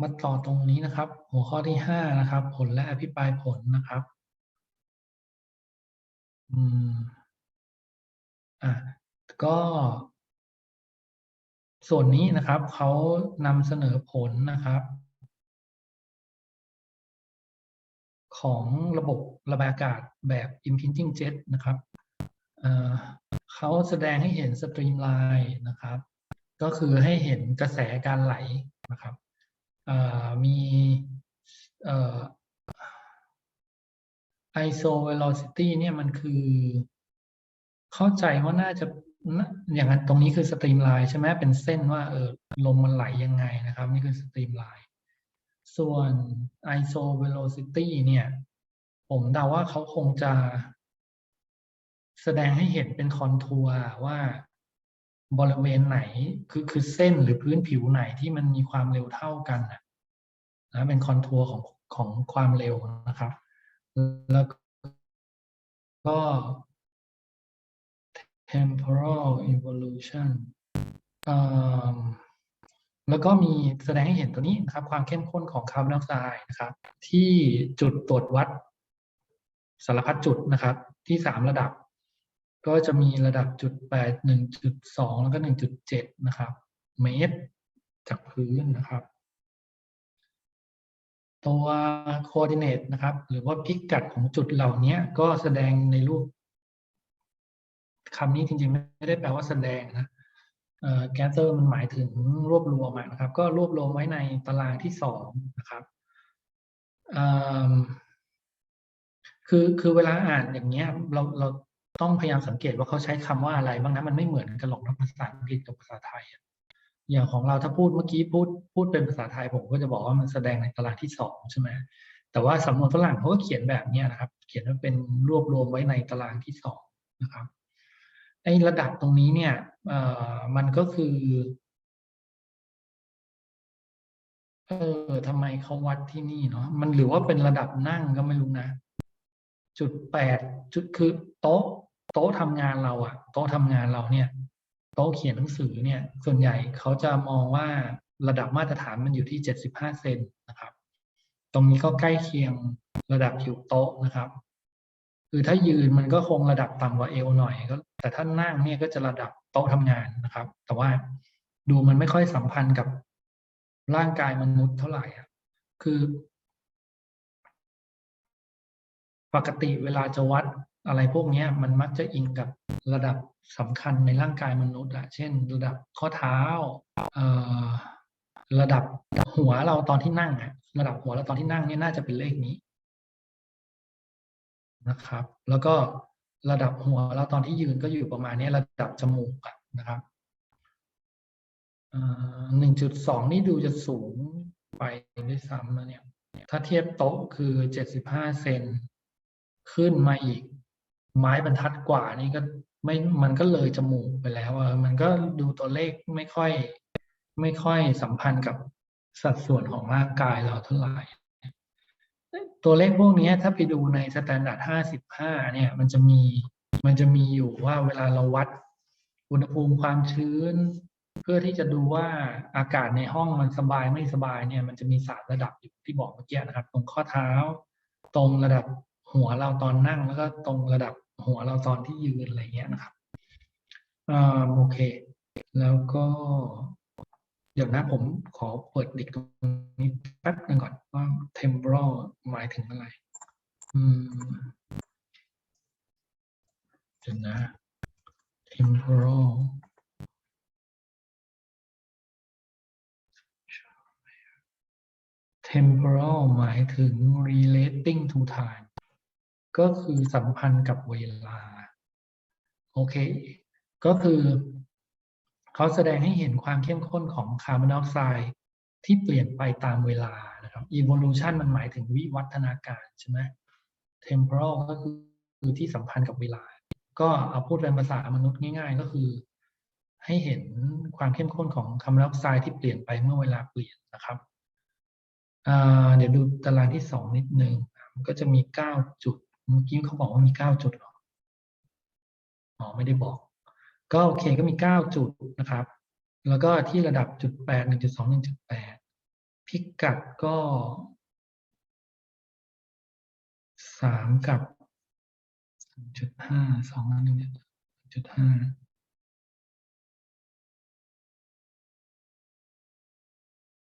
มาต่อตรงนี้นะครับ หัวข้อที่ห้านะครับ ผลและอภิปรายผลนะครับ อืมอะก็ส่วนนี้นะครับเขานำเสนอผลนะครับ ของระบบระบายอากาศแบบ impinging jet นะครับเอ่อเขาแสดงให้เห็นสตรีมไลน์นะครับ ก็คือให้เห็นกระแสการไหลนะครับ มีเอ่อ iso velocity เนี่ยมันคือ เข้าใจว่าน่าจะอย่างนั้นตรงนี้คือสตรีมไลน์ใช่ไหมเป็นเส้นว่าเออลมมันไหลยังไงนะครับ นี่คือสตรีมไลน์ส่วน iso velocity เนี่ย ผมเดาว่าเขาคงจะ แสดงให้เห็นเป็นคอนทัวร์ว่า บริเวณไหนคือคือเส้นหรือพื้นผิวไหนที่มันมีความเร็วเท่ากันนะเป็นคอนทัวร์ของของความเร็วนะครับ แล้วก็ temporal evolution แล้วก็มีแสดงให้เห็นตัวนี้นะครับ ความเข้มข้นของคาร์บอนไดออกไซด์นะครับ ที่จุดตรวจวัดสารพัดจุดนะครับ ที่สามระดับ ก็จะมีระดับจุดแปดหนึ่งจุดสองแล้วก็หนึ่งจุดเจ็ดนะครับ เมตรจากพื้นนะครับ ตัว coordinate นะครับ หรือว่าพิกัดของจุดเหล่านี้ก็แสดงในรูปคำนี้จริงๆ ไม่ได้แปลว่าแสดงนะเอ่อ gather มันหมายถึงรวบรวมนะครับ ก็รวบรวมไว้ในตารางที่สองนะครับคือคือเวลาอ่านอย่างเงี้ยเราเรา ต้องพยายามสังเกตว่าเขาใช้คำว่าอะไรบ้างนะมันไม่เหมือนกันหรอกนะภาษาอังกฤษกับภาษาไทยอย่างของเราถ้าพูดเมื่อกี้พูดพูดเป็นภาษาไทยผมก็จะบอกว่ามันแสดงในตารางที่สองใช่ไหมแต่ว่าสำนวนฝรั่งเขาก็เขียนแบบนี้นะครับ เขียนว่าเป็นรวบรวมไว้ในตารางที่สองนะครับไอ้ระดับตรงนี้เนี่ยเอ่อมันก็คือเออทำไมเขาวัดที่นี่เนาะมันหรือว่าเป็นระดับนั่งก็ไม่รู้นะจุดแปดจุดคือโต๊ะ โต๊ะทำงานเราอะโต๊ะทำงานเราเนี่ย โต๊ะเขียนหนังสือเนี่ย ส่วนใหญ่เขาจะมองว่าระดับมาตรฐานมันอยู่ที่เจ็ดสิบห้าเซนนะครับ ตรงนี้ก็ใกล้เคียงระดับผิวโต๊ะนะครับ คือถ้ายืนมันก็คงระดับต่ำกว่าเอวหน่อยก็แต่ถ้านั่งเนี่ยก็จะระดับโต๊ะทำงานนะครับ แต่ว่าดูมันไม่ค่อยสัมพันธ์กับร่างกายมนุษย์เท่าไหร่อะคือ ปกติเวลาจะวัดอะไรพวกนี้มันมักจะอิงกับระดับสำคัญในร่างกายมนุษย์อะเช่น ระดับข้อเท้าเอ่อระดับหัวเราตอนที่นั่งอะระดับหัวเราตอนที่นั่งเนี่ยน่าจะเป็นเลขนี้นะครับ แล้วก็ระดับหัวเราตอนที่ยืนก็อยู่ประมาณนี้ระดับจมูกอะนะครับหนึ่งจุดสองนี่ดูจะสูงไปด้วยซ้ำนะเนี่ย ถ้าเทียบโต๊ะคือเจ็ดสิบห้าเซนขึ้นมาอีก ไม้บรรทัดกว่านี่ก็ไม่มันก็เลยจมูกไปแล้วอะมันก็ดูตัวเลขไม่ค่อย ไม่ค่อยสัมพันธ์กับสัดส่วนของร่างกายเราเท่าไหร่ตัวเลขพวกนี้ถ้าไปดูในสแตนดาร์ดห้าสิบห้าเนี่ย มันจะมีมันจะมีอยู่ว่าเวลาเราวัดอุณหภูมิความชื้น เพื่อที่จะดูว่าอากาศในห้องมันสบายไม่สบายเนี่ย มันจะมีสามระดับอยู่ที่บอกเมื่อกี้นะครับ ตรงข้อเท้า ตรงระดับหัวเราตอนนั่งแล้วก็ตรงระดับ หัวเราตอนที่ยืนอะไรเงี้ยนะครับอ่าโอเค แล้วก็ เดี๋ยวนะผมขอเปิดดิกตรงนี้แป๊บนึงก่อนว่า temporal หมายถึงอะไร อืมเดี๋ยวนะ temporal temporal หมายถึง relating to time ก็คือสัมพันธ์กับเวลา โอเค ก็คือเขาแสดงให้เห็นความเข้มข้นของคาร์บอนไดออกไซด์ที่เปลี่ยนไปตามเวลานะครับ evolution มันหมายถึงวิวัฒนาการใช่ไหม temporal ก็คือที่สัมพันธ์กับเวลา ก็เอาพูดเป็นภาษามนุษย์ง่าย ๆ ก็คือ ให้เห็นความเข้มข้นของคาร์บอนไดออกไซด์ที่เปลี่ยนไปเมื่อเวลาเปลี่ยนนะครับเดี๋ยวดูตารางที่สองนิดนึง ก็จะมีเก้าจุด เมื่อกี้เขาบอกว่ามีเก้าจุดหรออ๋อไม่ได้บอก ก็โอเคก็มีเก้าจุดนะครับ แล้วก็ที่ระดับจุดแปดหนึ่งจุดสองหนึ่งจุดแปดพิกัดก็สามกับจุดห้าสองหนึ่งจุดห้า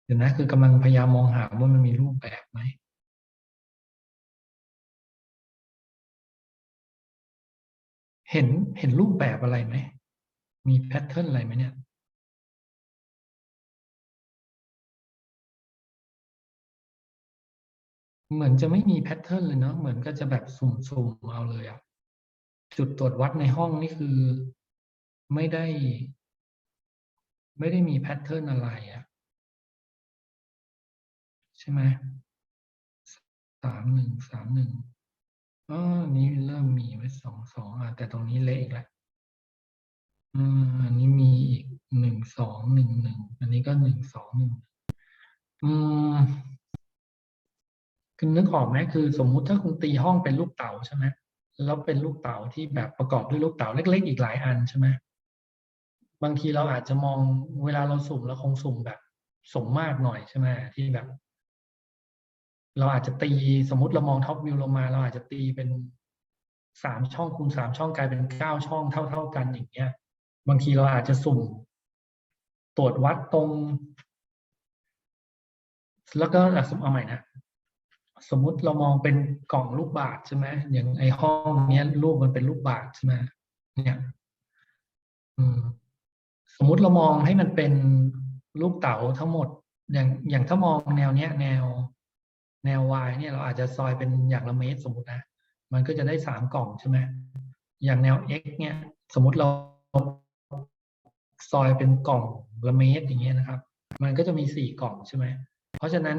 เดี๋ยวนะคือกำลังพยายามมองหาว่ามันมีรูปแบบไหม เห็นเห็นรูปแบบอะไรไหม มีแพทเทิร์นอะไรไหมเนี่ยเหมือนจะไม่มีแพทเทิร์นเลยเนาะเหมือนก็จะแบบสุ่มๆเอาเลยอะจุดตรวจวัดในห้องนี่คือไม่ได้ ไม่ได้มีแพทเทิร์นอะไรอะใช่ไหมสามหนึ่งสามหนึ่ง อ๋อนี้เริ่มมีไว้สองสองอะแต่ตรงนี้เละอีกแล้วอืมอันนี้มีอีกหนึ่งสองหนึ่งหนึ่งอันนี้ก็หนึ่งสองหนึ่งอืมคือนึกออกไหมคือสมมุติถ้าคุณตีห้องเป็นลูกเต๋าใช่ไหมแล้วเป็นลูกเต๋าที่แบบประกอบด้วยลูกเต๋าเล็ก ๆ อีกหลายอันใช่ไหมบางทีเราอาจจะมองเวลาเราสุ่มเราคงสุ่มแบบสุ่มมากหน่อยใช่ไหมที่แบบ เราอาจจะตีสมมติเรามองท็อปวิวลงมา เราอาจจะตีเป็นสามช่องคูณสามช่องกลายเป็นเก้าช่องเท่าเท่าๆกันอย่างเงี้ย บางทีเราอาจจะสุ่ม ตรวจวัดตรง แล้วก็อะสมเอาใหม่นะสมมุติเรามองเป็นกล่องลูกบาศก์ใช่ไหมอย่างไอห้องเนี้ยรูปมันเป็นลูกบาศก์ใช่ไหมเนี่ยสมมุติเรามองให้มันเป็นลูกเต๋าทั้งหมด อย่างอย่างถ้ามองแนวเนี้ย แนว แนว y เนี่ยเราอาจจะซอยเป็นอย่างละเมตรสมมตินะ มันก็จะได้สามกล่องใช่ไหมอย่างแนว x เนี่ยสมมติเราซอยเป็นกล่องละเมตรอย่างเงี้ยนะครับ มันก็จะมีสี่กล่องใช่ไหมเพราะฉะนั้น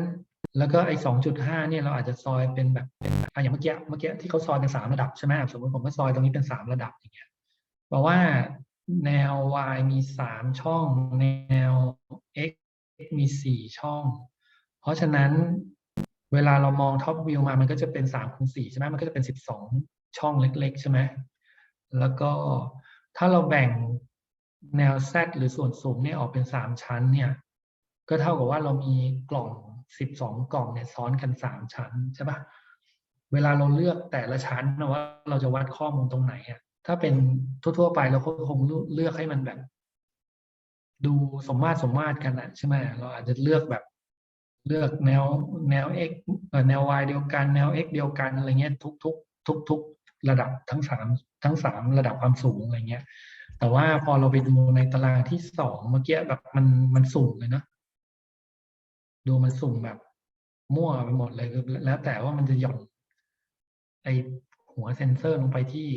แล้วก็ไอ้สองจุดห้าเนี่ยเราอาจจะซอยเป็นแบบเป็นแบบอะอย่างเมื่อกี้เมื่อกี้ที่เขาซอยเป็นสามระดับใช่ไหมสมมติผมก็ซอยตรงนี้เป็นสามระดับอย่างเงี้ยเพราะว่าแนว y มีสามช่อง แนว x มีสี่ช่อง เพราะฉะนั้น เวลาเรามองท็อปวิวมามันก็จะเป็นสามคูณสี่ใช่ไหมมันก็จะเป็นสิบสองช่องเล็ก ๆ ใช่ไหมแล้วก็ถ้าเราแบ่งแนว z หรือส่วนสูงเนี่ยออกเป็นสามชั้นเนี่ย ก็เท่ากับว่าเรามีกล่องสิบสองกล่องเนี่ยซ้อนกันสามชั้นใช่ปะเวลาเราเลือกแต่ละชั้นนะว่าเราจะวัดข้อมูลตรงไหนอะถ้าเป็นทั่วๆไปเราก็คงเลือกให้มันแบบ ดูสมมาตรสมมาตรกันอะใช่ไหมเราอาจจะเลือกแบบ เลือกแนวแนว x แนว y เดียวกัน แนว x เดียวกันอะไรเงี้ยทุกทุกทุกทุกระดับทั้งสามทั้งสามระดับความสูงอะไรเงี้ย แต่ว่าพอเราไปดูในตารางที่สองเมื่อกี้แบบมันมันสุ่มเลยเนะดูมันสุ่มแบบ มั่วไปหมดเลยคือแล้วแต่ว่ามันจะหย่อนไอหัวเซนเซอร์ลงไปที่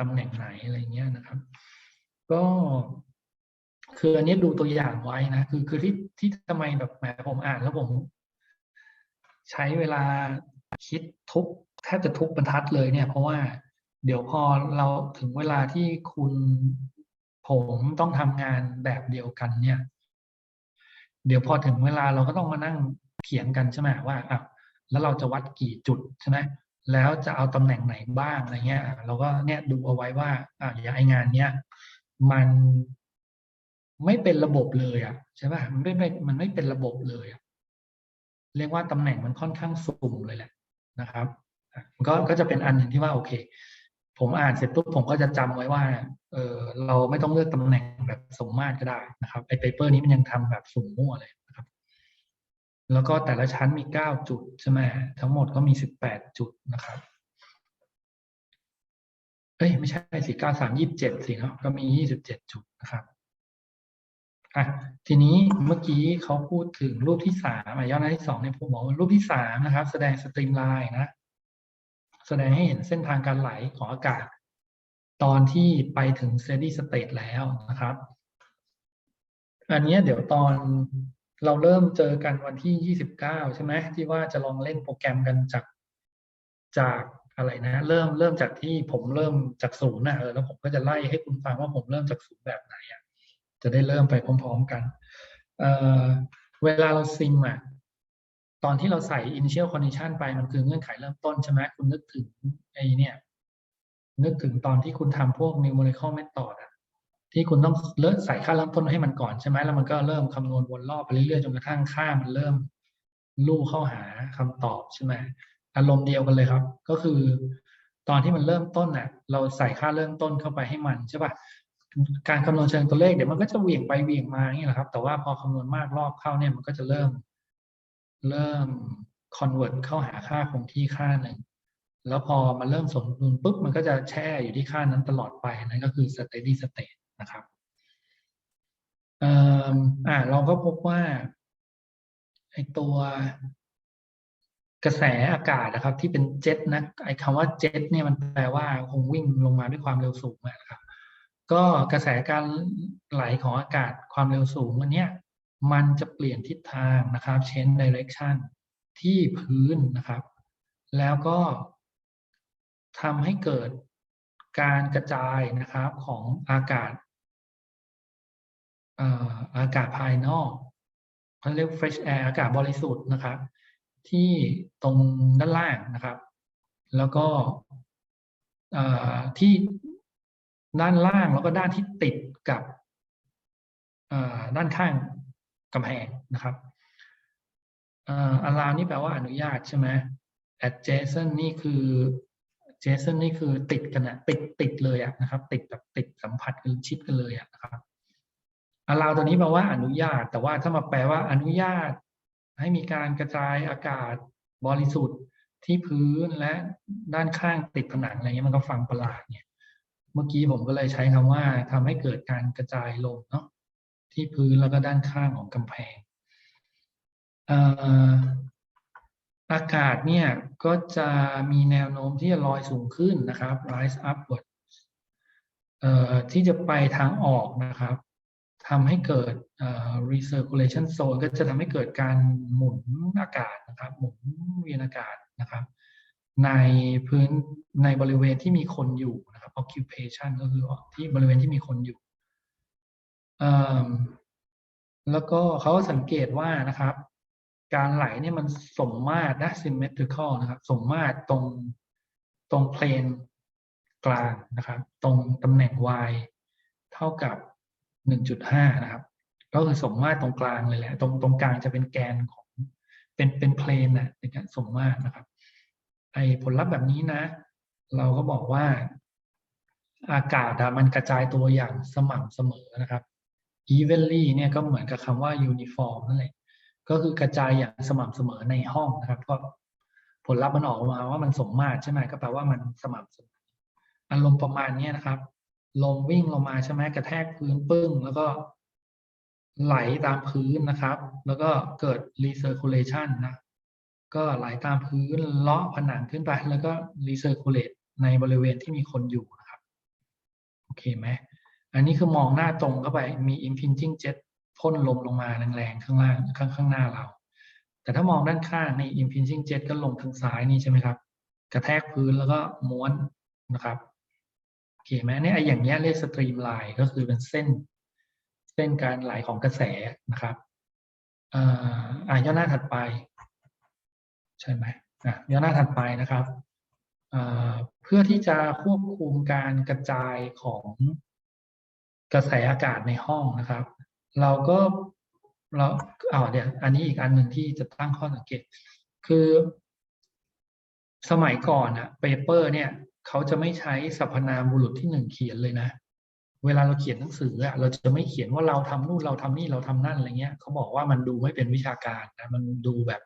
ตำแหน่งไหนอะไรเงี้ยนะครับ ก็ คืออันนี้ดูตัวอย่างไว้นะคือคือที่ที่ทำไมแบบแหมผมอ่านแล้วผม ใช้เวลาคิดทุกแทบจะทุกบรรทัดเลยเนี่ย เพราะว่าเดี๋ยวพอเราถึงเวลาที่คุณผมต้องทำงานแบบเดียวกันเนี่ย เดี๋ยวพอถึงเวลาเราก็ต้องมานั่งเถียงกันใช่ไหมว่าอะแล้วเราจะวัดกี่จุดใช่ไหมแล้วจะเอาตำแหน่งไหนบ้างอะไรเงี้ย เราก็เนี่ยดูเอาไว้ว่าอะอย่างไองานเนี้ยมัน ไม่เป็นระบบเลยอะใช่ป่ะมันไม่ไม่มันไม่เป็นระบบเลยอะเรียกว่าตำแหน่งมันค่อนข้างสุ่มเลยแหละนะครับก็ก็จะเป็นอันหนึ่งที่ว่าโอเค ผมอ่านเสร็จปุ๊บผมก็จะจำไว้ว่าเออเราไม่ต้องเลือกตำแหน่งแบบสมมาตรก็ได้นะครับไอ้เปเปอร์นี้มันยังทำแบบสุ่มมั่วเลยนะครับ แล้วก็แต่ละชั้นมีเก้าจุดใช่ไหมทั้งหมดก็มีสิบแปดจุดนะครับเอ้ยไม่ใช่สิเก้าสามยี่สิบเจ็ดสิเนาะก็มียี่สิบเจ็ดจุดนะครับ อะทีนี้เมื่อกี้เขาพูดถึงรูปที่สามอะย้อนหน้าที่สองเนี่ยผมบอกว่ารูปที่สามนะครับ แสดงสตรีมไลน์นะ แสดงให้เห็นเส้นทางการไหลของอากาศ ตอนที่ไปถึง steady state แล้วนะครับ อันนี้เดี๋ยวตอนเราเริ่มเจอกันวันที่ 29 ใช่ไหมที่ว่าจะลองเล่นโปรแกรมกันจากจากอะไรนะ เริ่มเริ่มจากที่ผมเริ่มจากศูนย์นะเออแล้วผมก็จะไล่ให้คุณฟังว่าผมเริ่มจากศูนย์แบบไหนอะ จะได้เริ่มไปพร้อม ๆ กันเเวลาเราซิมอะตอนที่เราใส่ initial condition ไปมันคือเงื่อนไขเริ่มต้นใช่ไหมคุณนึกถึงไอ้เนี่ย นึกถึงตอนที่คุณทำพวก numerical method อะที่คุณต้องเริ่มใส่ค่าเริ่มต้นให้มันก่อนใช่ไหมแล้วมันก็เริ่มคำนวณวนรอบไปเรื่อยๆจนกระทั่งค่ามันเริ่มลู่เข้าหาคำตอบใช่ไหมอารมณ์เดียวกันเลยครับ ก็คือ ตอนที่มันเริ่มต้นน่ะ เราใส่ค่าเริ่มต้นเข้าไปให้มันใช่ป่ะ การคำนวณเชิงตัวเลขเดี๋ยวมันก็จะเหวี่ยงไปเหวี่ยงมาอย่างนี้แหละครับ แต่ว่าพอคำนวณมากรอบเข้าเนี่ยมันก็จะเริ่ม เริ่ม convert เข้าหาค่าคงที่ค่าหนึ่งแล้วพอมันเริ่มสมดุลปุ๊บมันก็จะแช่อยู่ที่ค่านั้นตลอดไปนั่นก็คือ steady state นะครับเอ่ออ่าเราก็พบว่าไอตัวกระแสอากาศนะครับ ที่เป็นเจ็ตนะไอคำว่าเจ็ตเนี่ยมันแปลว่าคงวิ่งลงมาด้วยความเร็วสูงนะครับ ก็กระแสการไหลของอากาศความเร็วสูงวันเนี้ยมันจะเปลี่ยนทิศทางนะครับ change direction ที่พื้นนะครับ แล้วก็ทำให้เกิดการกระจายนะครับของอากาศเอ่อากาศภายนอกเขาเรียก fresh air อากาศบริสุทธิ์นะครับ ที่ตรงด้านล่างนะครับ แล้วก็ที่ ด้านล่างแล้วก็ด้านที่ติดกับด้านข้างกำแพงนะครับอ่อ allow นี่แปลว่าอนุญาตใช่ไหม adjacent นี่คือ adjacent นี่คือติดกันอะติดติดเลยอะนะครับ ติดแบบติดสัมผัสกันชิดกันเลยอะนะครับ allow ตัวนี้แปลว่าอนุญาต แต่ว่าถ้ามาแปลว่าอนุญาต ให้มีการกระจายอากาศบริสุทธิ์ที่พื้นและด้านข้างติดผนังอะไรเงี้ยมันก็ฟังประหลาดเนี่ย เมื่อกี้ผมก็เลยใช้คำว่าทำให้เกิดการกระจายลมเนาะที่พื้นแล้วก็ด้านข้างของกำแพงอากาศเนี่ยก็จะมีแนวโน้มที่จะลอยสูงขึ้นนะครับ rise upward ที่จะไปทางออกนะครับทำให้เกิด recirculation zone ก็จะทำให้เกิดการหมุนอากาศนะครับ หมุนเวียนอากาศนะครับ ในพื้นในบริเวณที่มีคนอยู่ นะครับ occupation ก็คือที่บริเวณที่มีคนอยู่ แล้วก็เขาสังเกตว่านะครับ การไหลเนี่ยมันสมมาตรนะ symmetrical นะครับ สมมาตรตรงตรงเพลนกลางนะครับ ตรงตำแหน่ง y เท่ากับ 1.5 นะครับ ก็คือสมมาตรตรงกลางเลยแหละตรงตรงกลางจะเป็นแกนของเป็นเป็นเพลนนะในการสมมาตรนะครับไอผลลัพธ์แบบนี้นะ เราก็บอกว่า อากาศอะมันกระจายตัวอย่างสม่ำเสมอนะครับ evenly เนี่ยก็เหมือนกับคำว่า uniform นั่นแหละก็คือกระจายอย่างสม่ำเสมอในห้องนะครับก็ผลลัพธ์มันออกมาว่ามันสมมาตรใช่ไหมก็แปลว่ามันสม่ำเสมออารมณ์ประมาณนี้นะครับ ลมวิ่งลงมาใช่ไหมกระแทกพื้นปึ้ง แล้วก็ไหลตามพื้นนะครับ แล้วก็เกิด recirculation นะก็ไหลตามพื้นเลาะผนังขึ้นไป แล้วก็ recirculate ในบริเวณที่มีคนอยู่ โอเคไหมอันนี้คือมองหน้าตรงเข้าไปมี impinging jet พ่นลมลงมาแรงๆข้างล่างข้างข้างหน้าเรา แต่ถ้ามองด้านข้างใน impinging jet ก็ลงทางซ้ายนี่ใช่ไหมครับ กระแทกพื้นแล้วก็ม้วนนะครับโอเคไหมเนี่ยไอ้อย่างเงี้ยเรียกสตรีมไลน์ก็คือเป็นเส้น เส้นการไหลของกระแสนะครับอ่าย่อหน้าถัดไป ใช่ไหมอะย่อหน้าถัดไปนะครับ เพื่อที่จะควบคุมการกระจายของกระแสอากาศในห้องนะครับ เราก็เราเอาเดี๋ยวอันนี้อีกอันหนึ่งที่จะตั้งข้อสังเกต คือ สมัยก่อนอะเปเปอร์ เนี่ยเขาจะไม่ใช้สรรพนามบุรุษที่หนึ่งเขียนเลยนะ เวลาเราเขียนหนังสืออะเราจะไม่เขียนว่าเราทำนู่นเราทำนี่เราทำนั่นอะไรเงี้ยเขาบอกว่ามันดูไม่เป็นวิชาการนะมันดูแบบ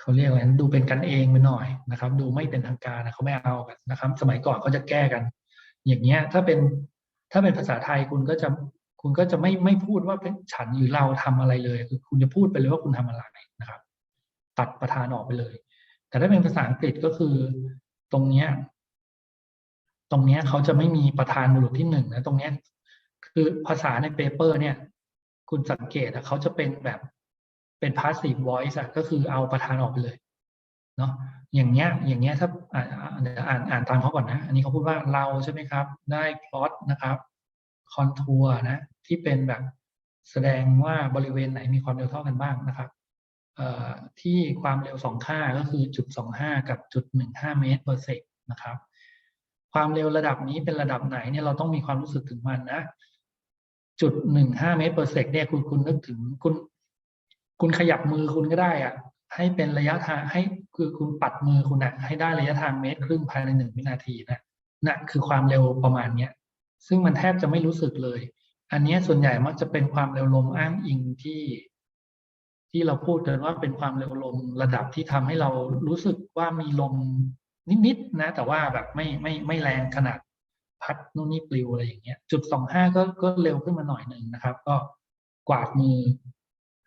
เขาเรียกอะไรดูเป็นกันเองไปหน่อยนะครับ ดูไม่เป็นทางการนะเขาไม่เอากันนะครับ สมัยก่อนเขาจะแก้กัน อย่างเงี้ยถ้าเป็นถ้าเป็นภาษาไทยคุณก็จะคุณก็จะไม่ไม่พูดว่าเป็นฉันหรือเราทำอะไรเลยคือคุณจะพูดไปเลยว่าคุณทำอะไรนะครับ ตัดประธานออกไปเลย แต่ถ้าเป็นภาษาอังกฤษก็คือตรงเนี้ยตรงเนี้ยเขาจะไม่มีประธานบุรุษที่หนึ่งนะตรงเนี้ยคือภาษาในเปเปอร์ เนี่ย คุณสังเกตเขาจะเป็นแบบ เป็น passive voice ก็คือเอาประธานออกไปเลยเนาะอย่างเงี้ยอย่างเงี้ยถ้าอ่านอ่านอ่านตามเขาก่อนนะ อันนี้เขาพูดว่าเราใช่ไหมครับ ได้พลอตนะครับคอนทัวร์นะที่เป็นแบบแสดงว่าบริเวณไหนมีความเร็วเท่ากันบ้างนะครับเอ่อที่ความเร็วสองค่าก็คือจุดสองห้ากับจุดหนึ่งห้าเมตร per sec นะครับ ความเร็วระดับนี้เป็นระดับไหนเนี่ยเราต้องมีความรู้สึกถึงมันนะจุดหนึ่งห้าเมตร per sec เนี่ยคุณคุณนึกถึงคุณ คุณขยับมือคุณก็ได้อะให้เป็นระยะทางให้คือคุณปัดมือคุณอะให้ได้ระยะทางเมตรครึ่งภายในหนึ่งวินาทีนะนะคือความเร็วประมาณเนี้ย ซึ่งมันแทบจะไม่รู้สึกเลย อันเนี้ยส่วนใหญ่มักจะเป็นความเร็วลมอ้างอิงที่ ที่เราพูดกันว่าเป็นความเร็วลมระดับที่ทำให้เรารู้สึกว่ามีลมนิดๆนะ แต่ว่าแบบไม่ไม่ไม่แรงขนาดพัดนู่นนี่ปลิวอะไรอย่างเงี้ยจุดสองห้าก็ก็เร็วขึ้นมาหน่อยหนึ่งนะครับ ก็กวาดมือ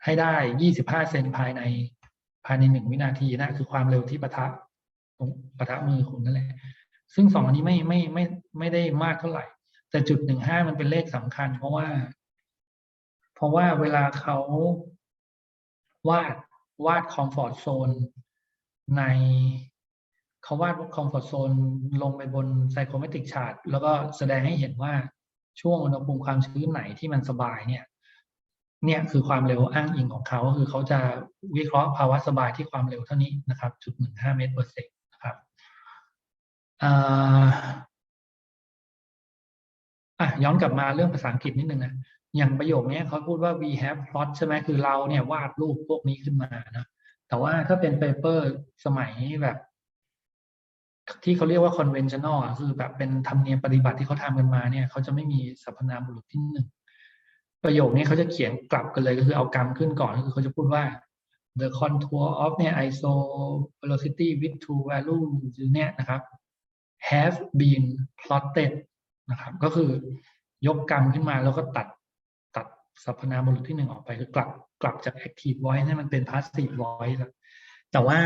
ให้ได้ยี่สิบห้าเซนภายในภายในหนึ่งวินาทีนะ คือความเร็วที่ปะทะตรงปะทะมือคุณนั่นแหละ ซึ่งสองอันนี้ไม่ไม่ไม่ไม่ได้มากเท่าไหร่ แต่จุดหนึ่งห้ามันเป็นเลขสำคัญ เพราะว่า เพราะว่าเวลาเขาวาดวาดคอมฟอร์ z โซนในเขาวาดคอมฟอร์ z โซนลงไปบนไซโครเมตริกชาร์ตแล้วก็แสดงให้เห็นว่าช่วงอุณหภูมิความชื้นไหนที่มันสบายเนี่ย เนี่ยคือความเร็วอ้างอิงของเขาก็คือเขาจะวิเคราะห์ภาวะสบายที่ความเร็วเท่านี้นะครับจุดหนึ่งห้าเมตรเปอร์เซ็นต์นะครับอะย้อนกลับมาเรื่องภาษาอังกฤษนิดนึงนะอย่างประโยคนี้เขาพูดว่า we have plot ใช่ไหมคือเราเนี่ยวาดรูปพวกนี้ขึ้นมานะแต่ว่าถ้าเป็นเปเปอร์สมัยแบบ ที่เขาเรียกว่า conventional คือแบบเป็นธรรมเนียมปฏิบัติที่เขาทำกันมาเนี่ยเขาจะไม่มีสรรพนามบุรุษที่หนึ่ง ประโยคนี้เขาจะเขียนกลับกันเลยก็คือเอากรรมขึ้นก่อนก็คือเขาจะพูดว่า the contour of เนี่ย iso velocity with two value เนี่ยนะครับ have been plotted นะครับก็คือยกกรรมขึ้นมาแล้วก็ตัดตัดสรรพนามบุรุษที่หนึ่งออกไปคือกลับกลับจาก active voice ให้มันเป็น passive voice แแต่ว่า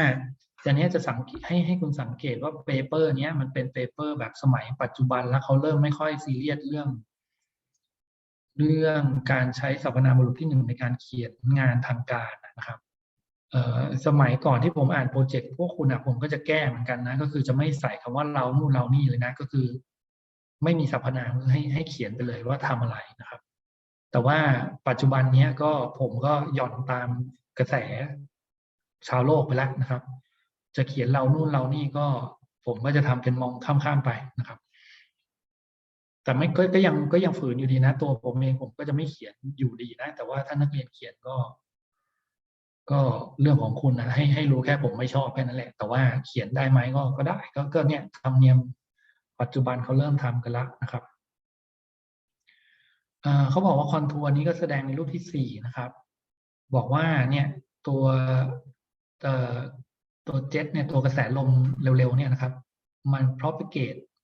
อันเนี้ยจะสังเกตให้ให้คุณสังเกตว่าเปเปอร์เนี้ยมันเป็นเปเปอร์แบบสมัยปัจจุบันแล้วเขาเริ่มไม่ค่อยซีเรียสเรื่อง เรื่องการใช้สรรพนามบุรุษที่หนึ่งในการเขียนงานทางการนะครับเอ่อสมัยก่อนที่ผมอ่านโปรเจกต์พวกคุณอะผมก็จะแก้เหมือนกันนะ ก็คือจะไม่ใส่คำว่าเรานู่นเรานี่เลยนะ ก็คือ ไม่มีสรรพนามให้ให้เขียนไปเลยว่าทำอะไรนะครับ แต่ว่าปัจจุบันเนี้ยก็ผมก็หย่อนตามกระแสชาวโลกไปแล้วนะครับ จะเขียนเรานู่นเรานี่ก็ผมก็จะทำเป็นมองข้ามๆไปนะครับ แต่ไม่ก็ก็ยังก็ยังฝืนอยู่ดีนะ ตัวผมเองผมก็จะไม่เขียนอยู่ดีนะ แต่ว่าถ้านักเรียนเขียนก็ ก็เรื่องของคุณนะให้ให้รู้แค่ผมไม่ชอบแค่นั้นแหละ แต่ว่าเขียนได้ไหมก็ก็ได้ ก็ก็เนี่ยธรรมเนียมปัจจุบันเขาเริ่มทำกันล้วนะครับอ่าเขาบอกว่าคอนทัวร์นี้ก็แสดงในรูปที่สี่นะครับ บอกว่าเนี่ยตัวตัวเจ็ตเนี่ยตัวกระแสลมเร็วๆเนี่ยนะครับ มัน propagate เอ่อ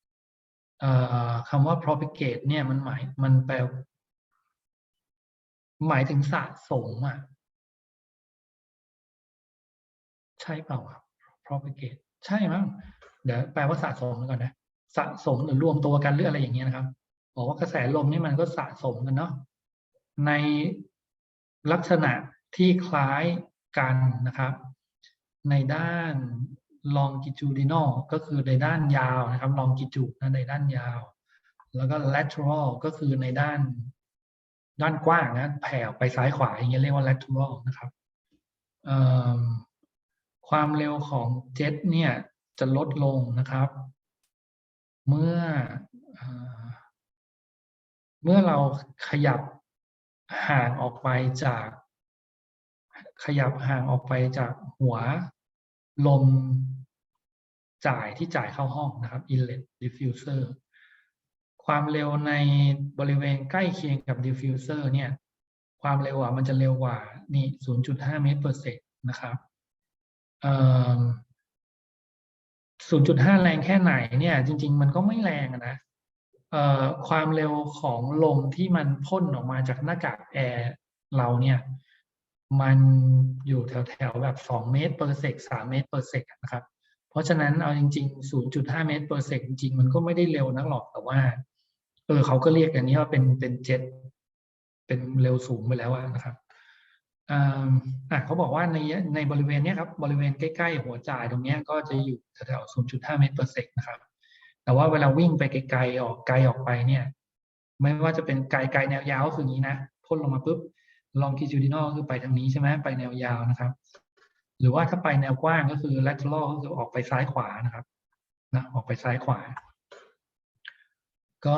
คำว่า propagate เนี่ยมันหมายมันแปล หมายถึงสะสมอะ ใช่เปล่าครับ propagate ใช่มั้งเดี๋ยวแปลว่าสะสมก่อนนะสะสมหรือรวมตัวกันหรืออะไรอย่างเงี้ยนะครับบอกว่ากระแสลมนี่มันก็สะสมกันเนาะในลักษณะที่คล้ายกันนะครับ ในด้าน longitudinal ก็คือในด้านยาวนะครับ longitude นะในด้านยาว แล้วก็ lateral ก็คือในด้านด้านกว้างนะแผ่ไปซ้ายขวาอย่างเงี้ยเรียกว่า lateral นะครับความเร็วของเจ็ตเนี่ยจะลดลงนะครับ เมื่อเอ่อเมื่อเราขยับห่างออกไปจาก ขยับห่างออกไปจากหัวลม จ่ายที่จ่ายเข้าห้องนะครับ inlet diffuser ความเร็วในบริเวณใกล้เคียงกับ diffuser เนี่ย ความเร็วอะมันจะเร็วกว่านี่ 0.5 เมตร per sec นะครับ0.5 แรงแค่ไหนเนี่ย จริง ๆ มันก็ไม่แรงนะความเร็วของลมที่มันพ่นออกมาจากหน้ากากแอร์เราเนี่ย มันอยู่แถวๆแบบ 2 เมตร per sec 3เมตร per sec นะครับ เพราะฉะนั้นเอาจริง ๆ 0.5 เมตร per sec จริงๆมันก็ไม่ได้เร็วนักหรอกแต่ว่าเออเขาก็เรียกอันนี้ว่าเป็นเป็นเจ็ตเป็นเร็วสูงไปแล้วนะครับอ่าเขาบอกว่าในในบริเวณนี้ครับบริเวณใกล้ ๆ หัวจ่ายตรงเนี้ยก็จะอยู่แถวๆ0.5 เมตร per sec นะครับ แต่ว่าเวลาวิ่งไปไกลๆออกไกลออกไปเนี่ย ไม่ว่าจะเป็นไกลไกลแนวยาวก็คืออย่างนี้นะพ่นลงมาปุ๊บ longitudinal ก็คือไปทางนี้ใช่ไหมไปแนวยาวนะครับ หรือว่าถ้าไปแนวกว้างก็คือ lateral ก็คือออกไปซ้ายขวานะครับนะออกไปซ้ายขวา ก็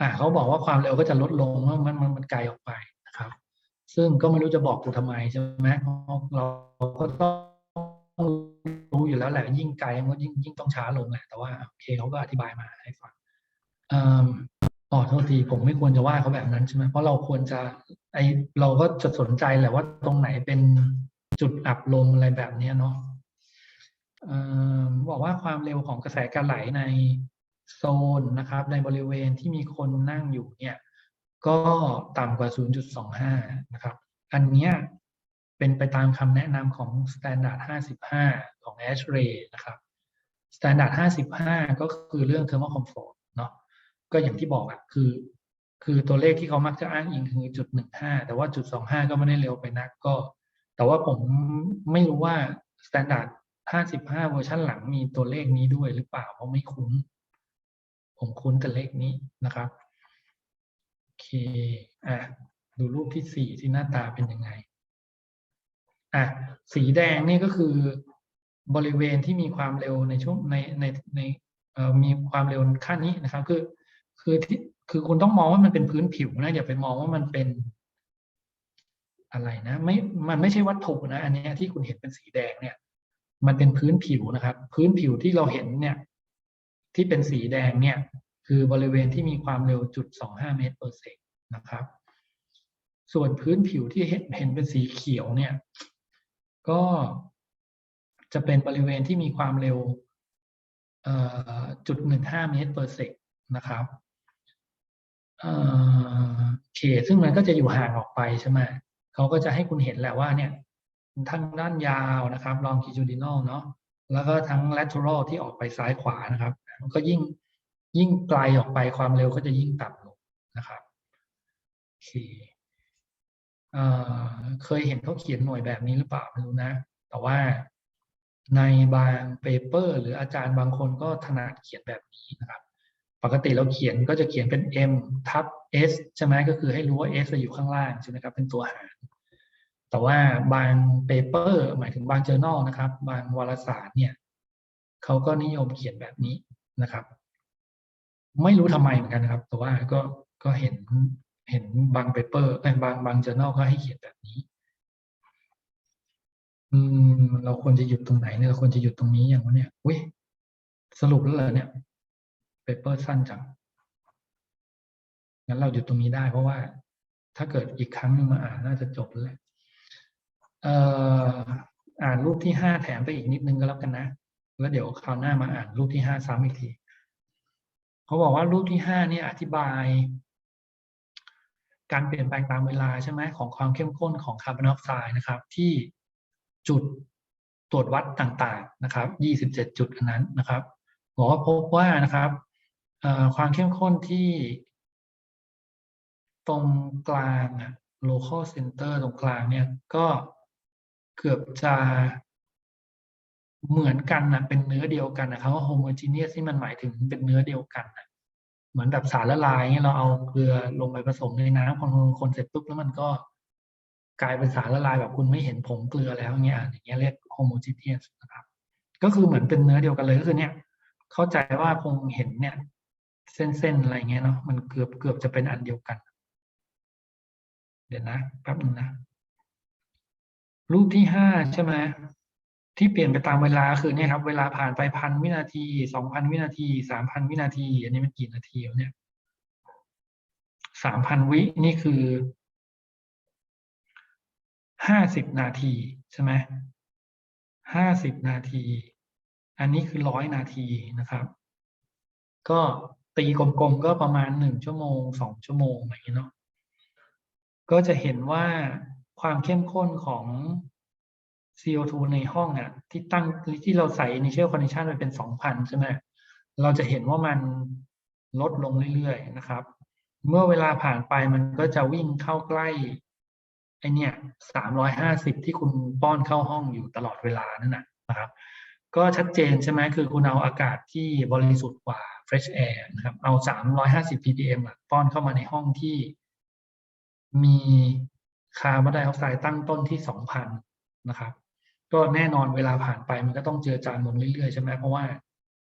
อ่าเขาบอกว่าความเร็วก็จะลดลงเมื่อมันมันมันไกลออกไปนะครับ ซึ่งก็ไม่รู้จะบอกกูทำไมใช่ไหมเราก็ต้องรู้อยู่แล้วแหละยิ่งไกลมันก็ยิ่งยิ่งต้องช้าลงแหละแต่ว่าโอเคเขาก็อธิบายมาให้ฟังอ่ออ๋อโทษทีผมไม่ควรจะว่าเขาแบบนั้นใช่ไหมเพราะเราควรจะไอเราก็จะสนใจแหละว่าตรงไหนเป็น จุดอับลงอะไรแบบนี้เนาะบอกว่าความเร็วของกระแสการไหลในโซนนะครับ ในบริเวณที่มีคนนั่งอยู่เนี่ย ก็ต่ำกว่า 0.25 นะครับ อันเนี้ยเป็นไปตามคำแนะนำของ Standard 55 ของ ASHRAE นะครับ Standard 55 ก็คือเรื่อง Thermal Comfort เนาะก็อย่างที่บอกอะคือ คือตัวเลขที่เขามักจะอ้างอิงคือจุด 15 แต่ว่าจุด 25 ก็ไม่ได้เร็วไปนักก็ แต่ว่าผมไม่รู้ว่า Standard 55 เวอร์ชันหลังมีตัวเลขนี้ด้วยหรือเปล่า เพราะไม่คุ้น ผมคุ้นแต่เลขนี้นะครับโอเคอะดูรูปที่สี่ที่หน้าตาเป็นยังไงอะสีแดงนี่ก็คือบริเวณที่มีความเร็วในช่วงในในในเอ่อมีความเร็วค่านี้นะครับ คือคือที่คือคุณต้องมองว่ามันเป็นพื้นผิวนะอย่าไปมองว่ามันเป็น อะไรนะไม่มันไม่ใช่วัตถุนะ อันนี้ที่คุณเห็นเป็นสีแดงเนี่ย มันเป็นพื้นผิวนะครับ พื้นผิวที่เราเห็นเนี่ย ที่เป็นสีแดงเนี่ย คือบริเวณที่มีความเร็วจุดสองห้าเมตรเปอร์เซกนะครับ ส่วนพื้นผิวที่เห็นเห็นเป็นสีเขียวเนี่ย ก็จะเป็นบริเวณที่มีความเร็วจุดหนึ่งห้าเมตรเปอร์เซกนะครับเอ่อเขตซึ่งมันก็จะอยู่ห่างออกไปใช่ไหม เขาก็จะให้คุณเห็นแหละว่าเนี่ยทั้งด้านยาวนะครับ longitudinal เนาะแล้วก็ทั้ง lateral ที่ออกไปซ้ายขวานะครับ มันก็ยิ่งยิ่งไกลออกไปความเร็วก็จะยิ่งต่ำลงนะครับโอเคเออเคยเห็นเขาเขียนหน่วยแบบนี้หรือเปล่าไม่รู้นะ แต่ว่าในบางเปเปอร์ หรืออาจารย์บางคนก็ถนัดเขียนแบบนี้นะครับ ปกติเราเขียนก็จะเขียนเป็น m ทับ s ใช่ไหมก็คือให้รู้ว่า s จะอยู่ข้างล่างใช่ไหมครับเป็นตัวหารแต่ว่าบางเปเปอร์หมายถึงบาง journal นะครับ บางวารสารเนี่ยเขาก็นิยมเขียนแบบนี้นะครับ ไม่รู้ทำไมเหมือนกันนะครับ แต่ว่าก็ก็เห็นเห็นบางเปเปอร์บางบาง journal ก็ให้เขียนแบบนี้อืมเราควรจะหยุดตรงไหนเนี่ยเราควรจะหยุดตรงนี้อย่างวะเนี่ยอุ้ยสรุปแล้วเหรอเนี่ย เปเปอร์สั้นจัง งั้นเราหยุดตรงนี้ได้เพราะว่า ถ้าเกิดอีกครั้งหนึงมาอ่านน่าจะจบแล้วแหละเอ่ออ่านรูปที่ห้าแถมไปอีกนิดนึงก็แล้วกันนะ แล้วเดี๋ยวคราวหน้ามาอ่านรูปที่ห้าซ้ำอีกที เขาบอกว่ารูปที่ห้านี่อธิบาย การเปลี่ยนแปลงตามเวลาใช่ไหมของความเข้มข้นของคาร์บอนไดออกไซด์นะครับ ที่จุดตรวจวัดต่างๆนะครับ 27 จุดอันนั้นนะครับบอกว่าพบว่านะครับ ความเข้มข้นที่ตรงกลางอะ local center ตรงกลางเนี่ยก็เกือบจะเหมือนกันนะเป็นเนื้อเดียวกันนะครับว่า homogeneous ที่มันหมายถึงเป็นเนื้อเดียวกันนะเหมือนแบบสารละลายเนี่ยเราเอาเกลือลงไปผสมในน้ำคนคนเสร็จปุ๊บแล้วมันก็กลายเป็นสารละลายแบบคุณไม่เห็นผงเกลือแล้วเงี้ยอย่างเงี้ยเรียก homogeneous นะครับ ก็คือเหมือนเป็นเนื้อเดียวกันเลยก็คือเนี่ยเข้าใจว่าคงเห็นเนี่ย เส้นๆอะไรเงี้ยเนาะมันเกือบเกือบจะเป็นอันเดียวกัน เดี๋ยวนะแป๊บนึงนะ รูปที่ห้าใช่ไหมที่เปลี่ยนไปตามเวลาคือเนี่ยครับ เวลาผ่านไปพันวินาทีสองพันวินาทีสามพันวินาที อันนี้มันกี่นาทีวะเนี่ยสามพันวินี่คือห้าสิบนาทีใช่ไหมห้าสิบนาที อันนี้คือร้อยนาทีนะครับ ก็ ตีกลมๆก็ประมาณหนึ่งชั่วโมงสองชั่วโมงอะไรอย่างเงี้ยเนาะก็จะเห็นว่าความเข้มข้นของ CO2 ในห้องอะ ที่ตั้งที่เราใส่ initial condition ไปเป็น 2,000 ใช่ไหมเราจะเห็นว่ามันลดลงเรื่อยๆนะครับ เมื่อเวลาผ่านไปมันก็จะวิ่งเข้าใกล้ไอเนี่ย350 ที่คุณป้อนเข้าห้องอยู่ตลอดเวลานั่นนะนะครับ ก็ชัดเจนใช่ไหมคือคุณเอาอากาศที่บริสุทธิ์กว่า fresh air นะครับ เอา 350 ppm อะป้อนเข้ามาในห้องที่ มีคาร์บอนไดออกไซด์ตั้งต้นที่ 2,000 นะครับ ก็แน่นอนเวลาผ่านไปมันก็ต้องเจือจางลงเรื่อยๆ ใช่ไหมเพราะว่า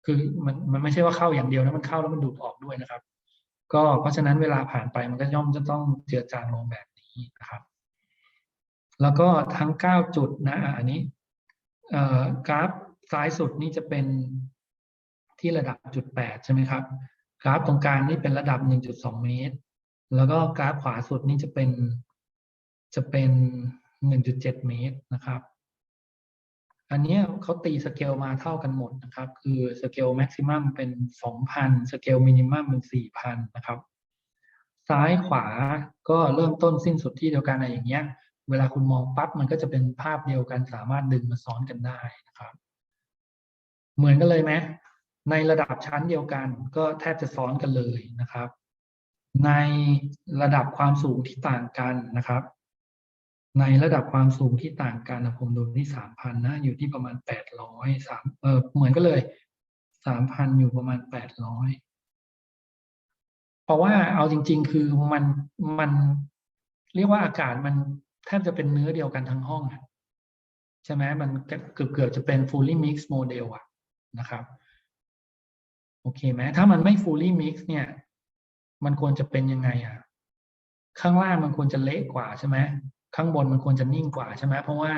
คือมันมันไม่ใช่ว่าเข้าอย่างเดียวนะมันเข้าแล้วมันดูดออกด้วยนะครับ ก็เพราะฉะนั้นเวลาผ่านไปมันก็ย่อมจะต้องเจือจางลงแบบนี้นะครับ แล้วก็ทั้งเก้าจุดนะอันนี้กราฟ ซ้ายสุดนี่จะเป็นที่ระดับจุดแปดใช่ไหมครับ กราฟตรงกลางนี่เป็นระดับหนึ่งจุดสองเมตร แล้วก็กราฟขวาสุดนี่จะเป็นจะเป็นหนึ่งจุดเจ็ดเมตรนะครับ อันนี้เขาตีสเกลมาเท่ากันหมดนะครับ คือสเกลแม็กซิมัมเป็นสองพันสเกลมินิมัมเป็นสี่พันนะครับซ้ายขวาก็เริ่มต้นสิ้นสุดที่เดียวกันอะไรอย่างเงี้ย เวลาคุณมองปั๊บมันก็จะเป็นภาพเดียวกันสามารถดึงมาซ้อนกันได้นะครับ เหมือนกันเลยไหมในระดับชั้นเดียวกันก็แทบจะซ้อนกันเลยนะครับ ในระดับความสูงที่ต่างกันนะครับ ในระดับความสูงที่ต่างกันนะผมดูที่สามพันนะอยู่ที่ประมาณแปดร้อยสามเออเหมือนกันเลยสามพันอยู่ประมาณแปดร้อยเพราะว่าเอาจริง ๆ คือมันมันเรียกว่าอากาศมันแทบจะเป็นเนื้อเดียวกันทั้งห้องใช่ไหมมันเกือบเกือบจะเป็น fully mix model อะ นะครับ โอเคไหมถ้ามันไม่ fully mix เนี่ย มันควรจะเป็นยังไงอะ ข้างล่างมันควรจะเละกว่าใช่ไหมข้างบนมันควรจะนิ่งกว่าใช่ไหมเพราะว่า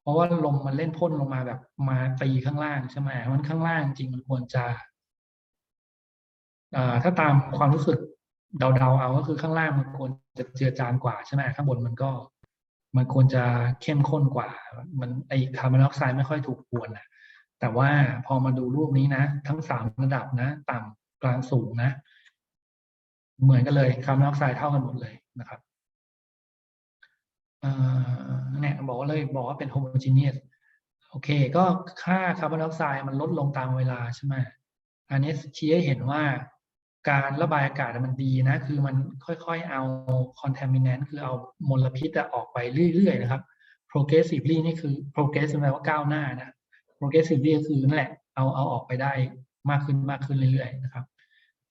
เพราะว่าลมมันเล่นพ่นลงมาแบบมาตีข้างล่างใช่ไหมมันข้างล่างจริงมันควรจะอ่าถ้าตามความรู้สึกเดาๆเอาก็คือข้างล่างมันควรจะเจือจางกว่าใช่ไหมข้างบนมันก็มันควรจะเข้มข้นกว่า มันไอคาร์บอนไดออกไซด์ไม่ค่อยถูกกวนนะ แต่ว่าพอมาดูรูปนี้นะ ทั้งสามระดับนะ ต่ำกลางสูงนะ เหมือนกันเลยคาร์บอนไดออกไซด์เท่ากันหมดเลยนะครับเนี่ยบอกว่าเลยบอกว่าเป็น homogeneous โอเค ก็ค่าคาร์บอนไดออกไซด์มันลดลงตามเวลาใช่ไหมอันนี้ชี้ให้เห็นว่าการระบายอากาศมันดีนะ คือมันค่อยๆเอา contaminant คือเอามลพิษออกไปเรื่อยๆนะครับ progressively นี่คือ progress แปลว่าก้าวหน้านะ progressively ก็คือนั่นแหละเอาเอาออกไปได้มากขึ้นมากขึ้นเรื่อยๆนะครับ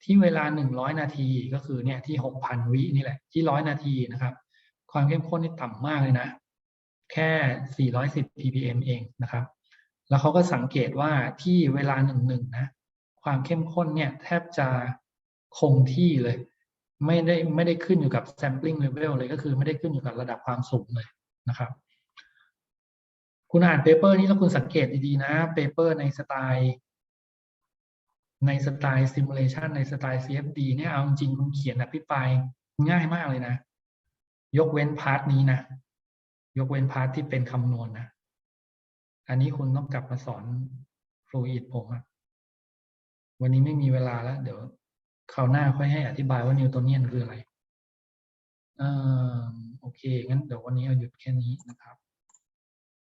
ที่เวลาหนึ่งร้อยนาทีก็คือเนี่ยที่หกพันวินี่แหละที่ร้อยนาทีนะครับ ความเข้มข้นนี่ต่ำมากเลยนะ แค่ 410 ppm เองนะครับ แล้วเขาก็สังเกตว่าที่เวลาหนึ่งหนึ่งนะ ความเข้มข้นเนี่ยแทบจะคงที่เลย ไม่ได้ไม่ได้ขึ้นอยู่กับ sampling level เลยก็คือไม่ได้ขึ้นอยู่กับระดับความสูงเลยนะครับ คุณอ่านเปเปอร์นี้แล้วคุณสังเกตดีๆนะเปเปอร์ในสไตล์ในสไตล์ simulation ในสไตล์ CFD เนี่ยเอาจริงคุณเขียนอภิปรายง่ายมากเลยนะ ยกเว้นพาร์ทนี้นะ ยกเว้นพาร์ทที่เป็นคำนวณนะอันนี้คุณต้องกลับมาสอนฟลูอิดผมอะวันนี้ไม่มีเวลาแล้ว เดี๋ยวคราวหน้าค่อยให้อธิบายว่านิวตันเนียนคืออะไรเออโอเค งั้นเดี๋ยววันนี้เอาหยุดแค่นี้นะครับ